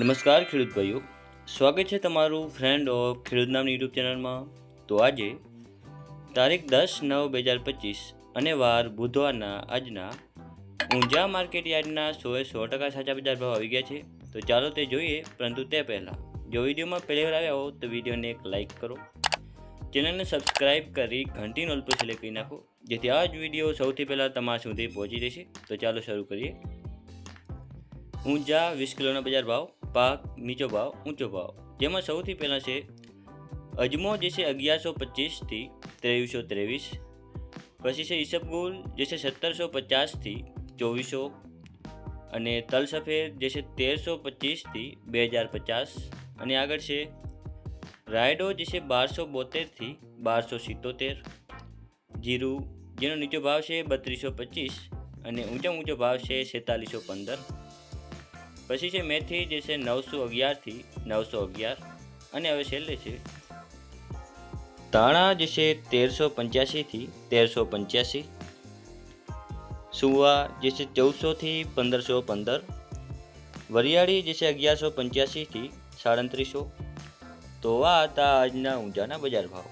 નમસ્કાર, ખેડૂત ભાઈઓ. સ્વાગત છે તમારું ફ્રેન્ડ ઓફ ખેડૂત નામની યુટ્યુબ ચેનલમાં તો આજે તારીખ દસ નવ બે હજાર પચીસ અને વાર બુધવારના આજના ઊંઝા માર્કેટ યાર્ડના સોએ સો ટકા સાચા બજાર ભાવ આવી ગયા છે. તો ચાલો તે જોઈએ, પરંતુ તે પહેલાં, જો વિડીયોમાં પહેલી વાર આવ્યા હો, તો વિડીયોને એક લાઇક કરો. ચેનલને સબસ્ક્રાઇબ કરી ઘંટી નોલ પર સિલેક્ટ કરી નાખો, જેથી આ જ વીડિયો સૌથી પહેલાં તમારા સુધી પહોંચી જશે. તો ચાલો શરૂ કરીએ. ઊંઝા વીસ કિલોના બજાર ભાવ. પાક નીચો ભાવ, ઊંચો ભાવ. જેમાં સૌથી પહેલાં છે, અજમો જે છે અગિયારસો પચીસથી ત્રેવીસો ત્રેવીસ, પછી છે ઈસબગુલ જે છે સત્તરસો પચાસથી ચોવીસો, અને તલ સફેદ જે છે તેરસો પચીસથી બે હજાર પચાસ, અને આગળ છે, રાયડો જે છે બારસો બોતેરથી બારસો સિત્તોતેર, જીરું જેનો નીચો ભાવ છે બત્રીસો પચીસ, અને ઊંચો ઊંચો ભાવ છે સેતાલીસો પંદર. પછી છે મેથી જે છે નવસો અગિયારથી નવસો અગિયાર. અને હવે છેલ્લે છે ધાણા જે છે તેરસો પંચ્યાસીથી તેરસો પંચ્યાસી. સુવા જે છે ચૌદસોથી પંદરસો પંદર. વરિયાળી જે છે અગિયારસો પંચ્યાસીથી સાડત્રીસો. તો આ હતા આજના ઊંઝાના બજાર ભાવ.